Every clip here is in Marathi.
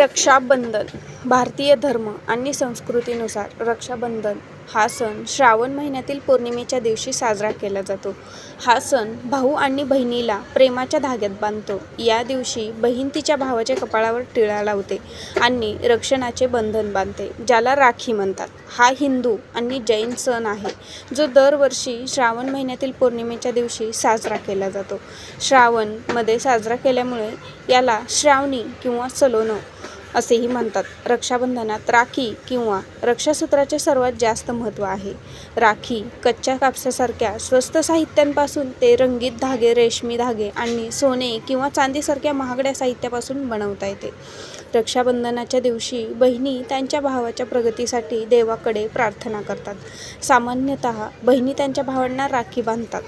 रक्षाबंधन भारतीय धर्म आणि संस्कृतीनुसार रक्षाबंधन हा सण श्रावण महिन्यातील पौर्णिमेच्या दिवशी साजरा केला जातो. हा सण भाऊ आणि बहिणीला प्रेमाच्या धाग्यात बांधतो. या दिवशी बहीण तिच्या भावाच्या कपाळावर टिळा लावते आणि रक्षणाचे बंधन बांधते ज्याला राखी म्हणतात. हा हिंदू आणि जैन सण आहे जो दरवर्षी श्रावण महिन्यातील पौर्णिमेच्या दिवशी साजरा केला जातो. श्रावणमध्ये साजरा केल्यामुळे याला श्रावणी किंवा सलोनं असेही म्हणतात. रक्षाबंधनात राखी किंवा रक्षासूत्राचे सर्वात जास्त महत्त्व आहे. राखी कच्च्या कापसासारख्या स्वस्त साहित्यांपासून ते रंगीत धागे रेशमी धागे आणि सोने किंवा चांदीसारख्या महागड्या साहित्यापासून बनवता येते. रक्षाबंधनाच्या दिवशी बहिणी त्यांच्या भावाच्या प्रगतीसाठी देवाकडे प्रार्थना करतात. सामान्यतः बहिणी त्यांच्या भावांना राखी बांधतात.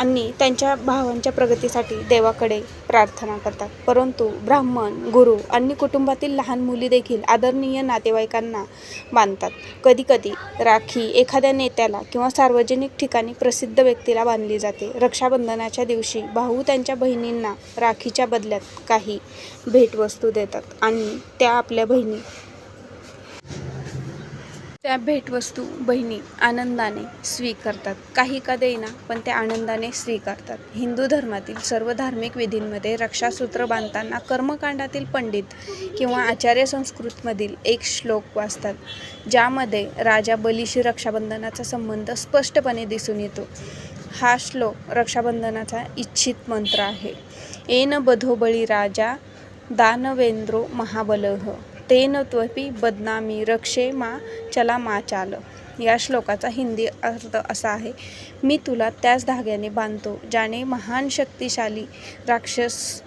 आणि त्यांच्या भावांच्या प्रगतीसाठी देवाकडे प्रार्थना करतात. परंतु ब्राह्मण गुरु आणि कुटुंबातील लहान मुली देखील आदरणीय नातेवाईकांना बांधतात कधीकधी राखी एखाद्या नेत्याला किंवा सार्वजनिक ठिकाणी प्रसिद्ध व्यक्तीला बांधली जाते. रक्षाबंधनाच्या दिवशी भाऊ त्यांच्या बहिणींना राखीच्या बदल्यात काही भेटवस्तू देतात आणि त्या आपल्या बहिणी त्या भेटवस्तू बहिणी आनंदाने स्वीकारतात. काही का देईना पण त्या आनंदाने स्वीकारतात. हिंदू धर्मातील सर्व धार्मिक विधींमध्ये रक्षासूत्र बांधताना कर्मकांडातील पंडित किंवा आचार्य संस्कृतमधील एक श्लोक वाचतात ज्यामध्ये राजा बलीशी रक्षाबंधनाचा संबंध स्पष्टपणे दिसून येतो. हा श्लोक रक्षाबंधनाचा इच्छित मंत्र आहे. एन बधोबळी राजा दानवेंद्रो महाबलह तेन त्वपी बदनामी रक्षे मा चला मा चाल. या श्लोकाचा हिंदी अर्थ असा आहे मी तुला त्याच धाग्याने बांधतो ज्याने महान शक्तिशाली राक्षस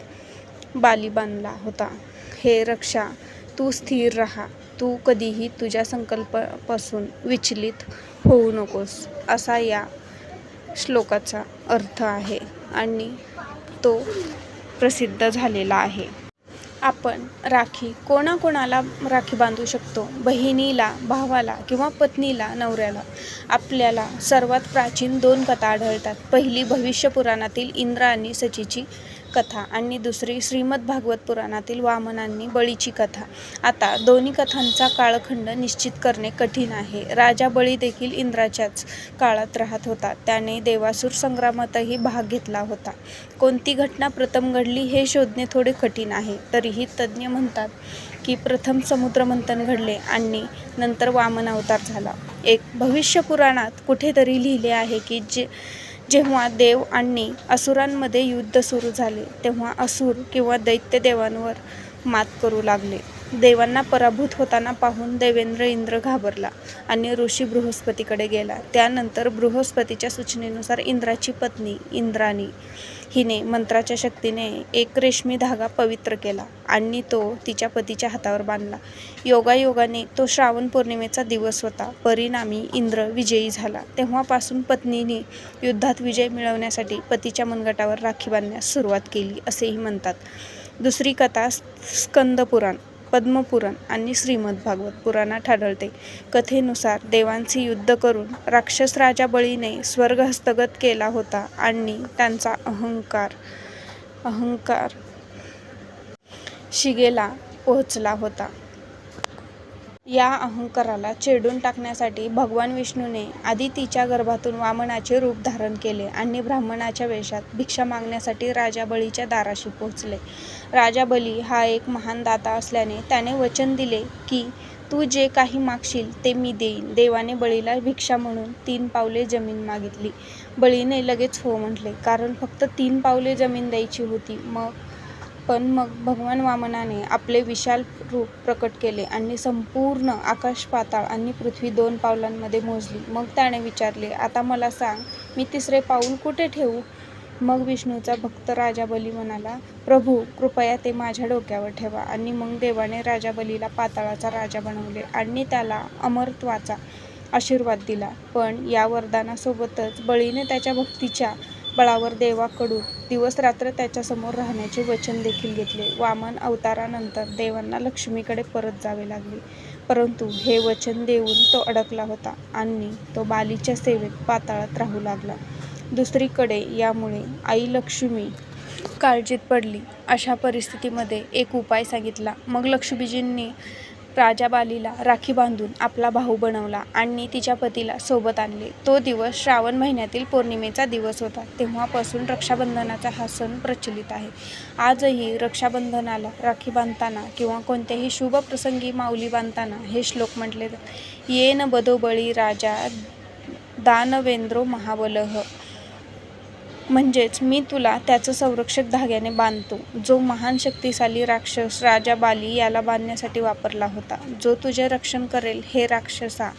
बाली बांधला होता. हे रक्षा तू स्थिर राहा तू कधीही तुझ्या संकल्पापासून विचलित होऊ नकोस. असा या श्लोकाचा अर्थ आहे आणि तो प्रसिद्ध झालेला आहे. आपण राखी कोणाकोणाला राखी बांधू शकतो? बहिणीला भावाला किंवा पत्नीला नवऱ्याला? आपल्याला सर्वात प्राचीन दोन कथा आढळतात. पहिली भविष्य पुराणातील इंद्र आणि सचीची कथा आणि दुसरी श्रीमद भागवत पुराणातील वामनांनी बळीची कथा. आता दोन्ही कथांचा काळखंड निश्चित करणे कठीण आहे. राजा बळी देखील इंद्राच्याच काळात राहत होता. त्याने देवासूर संग्रामातही भाग घेतला होता. कोणती घटना प्रथम घडली हे शोधणे थोडे कठीण आहे. तरीही तज्ज्ञ म्हणतात की प्रथम समुद्रमंथन घडले आणि नंतर वामन अवतार झाला. एक भविष्य पुराणात कुठेतरी लिहिले आहे की जे जेव्हा देव आणि असुरांमध्ये युद्ध सुरू झाले तेव्हा असुर किंवा दैत्यदेवांवर मात करू लागले. देवांना पराभूत होताना पाहून देवेंद्र इंद्र घाबरला आणि ऋषी बृहस्पतीकडे गेला. त्यानंतर बृहस्पतीच्या सूचनेनुसार इंद्राची पत्नी इंद्राणी हिने मंत्राच्या शक्तीने एक रेशमी धागा पवित्र केला आणि तो तिच्या पतीच्या हातावर बांधला. योगायोगाने तो श्रावण पौर्णिमेचा दिवस होता. परिणामी इंद्र विजयी झाला. तेव्हापासून पत्नीने युद्धात विजय मिळवण्यासाठी पतीच्या मनगटावर राखी बांधण्यास सुरुवात केली असेही म्हणतात. दुसरी कथा स्कंदपुराण. पद्मपुराण आणि श्रीमद भागवत पुराणात आढळते कथेनुसार देवांशी युद्ध करून राक्षस राजा बळीने स्वर्ग हस्तगत केला होता आणि त्यांचा अहंकार अहंकार शिगेला पोहोचला होता. या अहंकाराला चिरडून टाकण्यासाठी भगवान विष्णूने आधी तिच्या गर्भातून वामनाचे रूप धारण केले आणि ब्राह्मणाच्या वेशात भिक्षा मागण्यासाठी राजा बळीच्या दाराशी पोहोचले. राजा बली हा एक महान दाता असल्याने त्याने वचन दिले की तू जे काही मागशील ते मी देईन. देवाने बळीला भिक्षा म्हणून तीन पावले जमीन मागितली. बळीने लगेच हो म्हटले कारण फक्त तीन पावले जमीन द्यायची होती. मग पण मग भगवान वामनाने आपले विशाल रूप प्रकट केले आणि संपूर्ण आकाश पाताळ आणि पृथ्वी दोन पावलांमध्ये मोजली. मग त्याने विचारले आता मला सांग मी तिसरे पाऊल कुठे ठेवू? मग विष्णूचा भक्त राजा बली म्हणाला प्रभू कृपया ते माझ्या डोक्यावर ठेवा. आणि मग देवाने राजा बलीला पाताळाचा राजा बनवले आणि त्याला अमरत्वाचा आशीर्वाद दिला. पण या वरदानासोबतच बळीने त्याच्या भक्तीच्या बळावर देवाकडून दिवस रात्र त्याच्यासमोर राहण्याचे वचन देखील घेतले. वामन अवतारानंतर देवांना लक्ष्मीकडे परत जावे लागले. परंतु हे वचन देऊन तो अडकला होता आणि तो बालीच्या सेवेत पाताळात राहू लागला. दुसरीकडे यामुळे आई लक्ष्मी काळजीत पडली. अशा परिस्थितीमध्ये एक उपाय सांगितला. मग लक्ष्मीजींनी राजाबालीला राखी बांधून आपला भाऊ बनवला आणि तिच्या पतीला सोबत आणले. तो दिवस श्रावण महिन्यातील पौर्णिमेचा दिवस होता. तेव्हापासून रक्षाबंधनाचा हा सण प्रचलित आहे. आजही रक्षाबंधनाला राखी बांधताना किंवा कोणत्याही शुभ प्रसंगी माऊली बांधताना हे श्लोक म्हटले जातात येन बदोबळी राजा दानवेंद्रो महाबलह म्हणजेच मी तुला त्याचं संरक्षक धाग्याने बांधतो जो महान शक्तिशाली राक्षस राजा बाली याला बांधण्यासाठी वापरला होता जो तुझे रक्षण करेल हे राक्षसा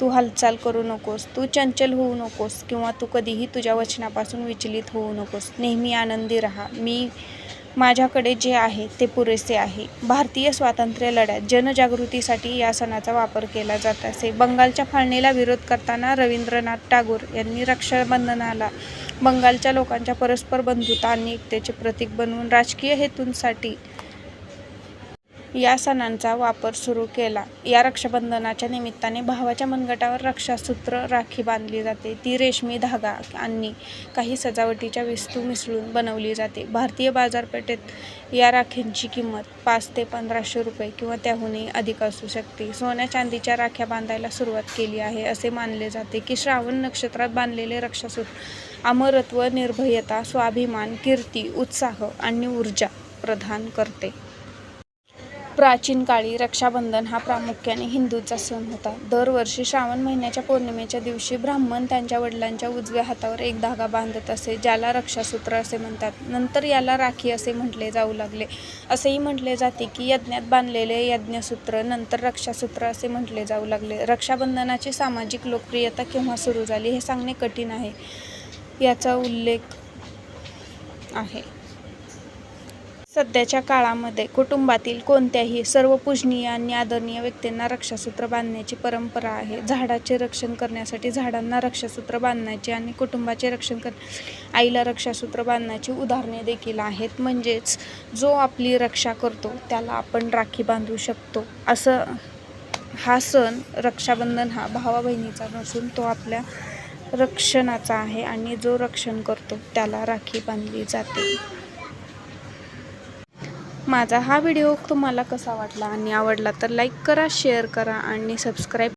तू हालचाल करू नकोस तू चंचल होऊ नकोस किंवा तू कधीही तुझ्या वचनापासून विचलित होऊ नकोस नेहमी आनंदी राहा मी माझ्याकडे जे आहे ते पुरेसे आहे. भारतीय स्वातंत्र्य लढ्यात जनजागृतीसाठी या सणाचा वापर केला जात असे. बंगालच्या फाळणीला विरोध करताना रवींद्रनाथ टागोर यांनी रक्षाबंधनाला बंगालच्या लोकांच्या परस्पर बंधुता आणि एकतेचे प्रतीक बनवून राजकीय हेतूंसाठी या सणांचा वापर सुरू केला. या रक्षाबंधनाच्या निमित्ताने भावाच्या मनगटावर रक्षासूत्र राखी बांधली जाते. ती रेशमी धागा आणि काही सजावटीच्या वस्तू मिसळून बनवली जाते. भारतीय बाजारपेठेत या राखींची किंमत पाच ते पंधराशे रुपये किंवा त्याहूनही अधिक असू शकते. सोन्या चांदीच्या राख्या बांधायला सुरुवात केली आहे असे मानले जाते की श्रावण नक्षत्रात बांधलेले रक्षासूत्र अमरत्व निर्भयता स्वाभिमान कीर्ती उत्साह आणि ऊर्जा प्रदान करते. प्राचीन काळी रक्षाबंधन हा प्रामुख्याने हिंदूचा सण होता. दरवर्षी श्रावण महिन्याच्या पौर्णिमेच्या दिवशी ब्राह्मण त्यांच्या वडिलांच्या उजव्या हातावर एक धागा बांधत असे ज्याला रक्षासूत्र असे म्हणतात. नंतर याला राखी असे म्हटले जाऊ लागले. असेही म्हटले जाते की यज्ञात बांधलेले यज्ञसूत्र नंतर रक्षासूत्र असे म्हटले जाऊ लागले. रक्षाबंधनाची सामाजिक लोकप्रियता केव्हा सुरू झाली हे सांगणे कठीण आहे याचा उल्लेख आहे. सध्याच्या काळामध्ये कुटुंबातील कोणत्याही सर्व पूजनीय आणि आदरणीय व्यक्तींना रक्षासूत्र बांधण्याची परंपरा आहे. झाडाचे रक्षण करण्यासाठी झाडांना रक्षासूत्र बांधण्याची आणि कुटुंबाचे रक्षण करण्यासाठी आईला रक्षासूत्र बांधण्याची उदाहरणे देखील आहेत. म्हणजेच जो आपली रक्षा करतो त्याला आपण राखी बांधू शकतो. असं हा सण रक्षाबंधन हा भावा बहिणीचा नसून तो आपल्या रक्षणाचा आहे आणि जो रक्षण करतो त्याला राखी बांधली जाते. माझा हा व्हिडिओ तुम्हाला कसा वाटला आणि आवडला तर लाईक करा शेअर करा आणि सबस्क्राईब